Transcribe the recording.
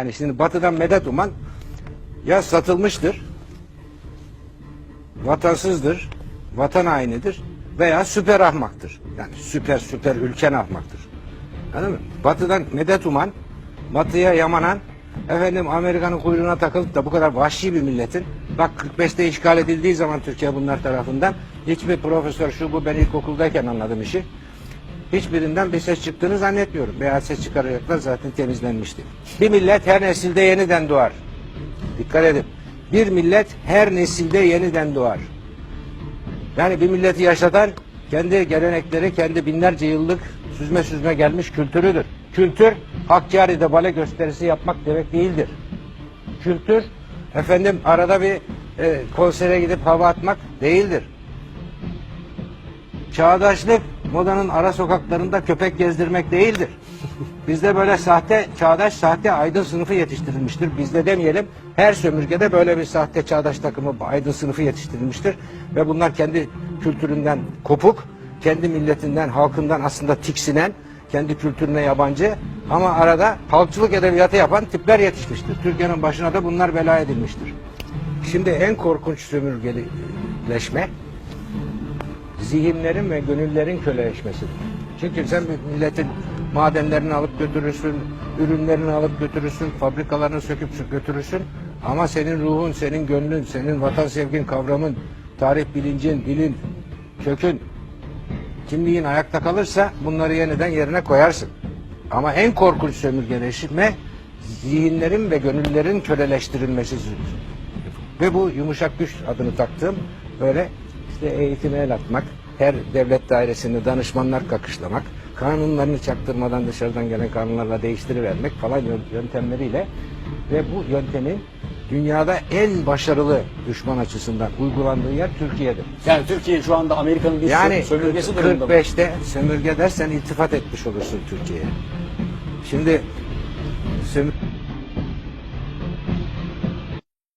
Yani şimdi batıdan medet uman ya satılmıştır, vatansızdır, vatan hainidir veya süper ahmaktır. Yani süper süper ülken ahmaktır. Anladın mı? Batıdan medet uman, batıya yamanan, efendim Amerika'nın kuyruğuna takılıp da bu kadar vahşi bir milletin, bak 45'te işgal edildiği zaman Türkiye bunlar tarafından, hiçbir profesör şu bu ben ilkokuldayken anladım işi, hiçbirinden bir ses çıktığını zannetmiyorum. Veya ses çıkaracaklar zaten temizlenmişti. Bir millet her nesilde yeniden doğar. Dikkat edin. Bir millet her nesilde yeniden doğar. Yani bir milleti yaşatan kendi gelenekleri, kendi binlerce yıllık süzme süzme gelmiş kültürüdür. Kültür Hakkari'de bale gösterisi yapmak demek değildir. Kültür efendim arada bir e, konsere gidip hava atmak değildir. Çağdaşlık modanın ara sokaklarında köpek gezdirmek değildir. Bizde böyle sahte, çağdaş sahte aydın sınıfı yetiştirilmiştir. Bizde demeyelim her sömürgede böyle bir sahte çağdaş takımı aydın sınıfı yetiştirilmiştir. Ve bunlar kendi kültüründen kopuk, kendi milletinden, halkından aslında tiksinen, kendi kültürüne yabancı ama arada halkçılık edebiyatı yapan tipler yetişmiştir. Türkiye'nin başına da bunlar bela edilmiştir. Şimdi en korkunç sömürgeleşme zihinlerin ve gönüllerin köleleşmesidir. Çünkü sen milletin madenlerini alıp götürürsün, ürünlerini alıp götürürsün, fabrikalarını söküp sö- götürürsün. Ama senin ruhun, senin gönlün, senin vatan sevgin, kavramın, tarih bilincin, dilin, kökün, kimliğin ayakta kalırsa bunları yeniden yerine koyarsın. Ama en korkunç sömürgeleşme zihinlerin ve gönüllerin köleleştirilmesidir. Ve bu yumuşak güç adını taktığım böyle işte eğitime el atmak, her devlet dairesinde danışmanlar kakışlamak, kanunlarını çaktırmadan dışarıdan gelen kanunlarla değiştirivermek falan yön- yöntemleriyle ve bu yöntemin dünyada en başarılı düşman açısından uygulandığı yer Türkiye'dir. Yani Türkiye şu anda Amerika'nın bir Yani sömürgesi durumunda. mı? 45'te sömürge dersen iltifat etmiş olursun Türkiye'ye. Şimdi sömür-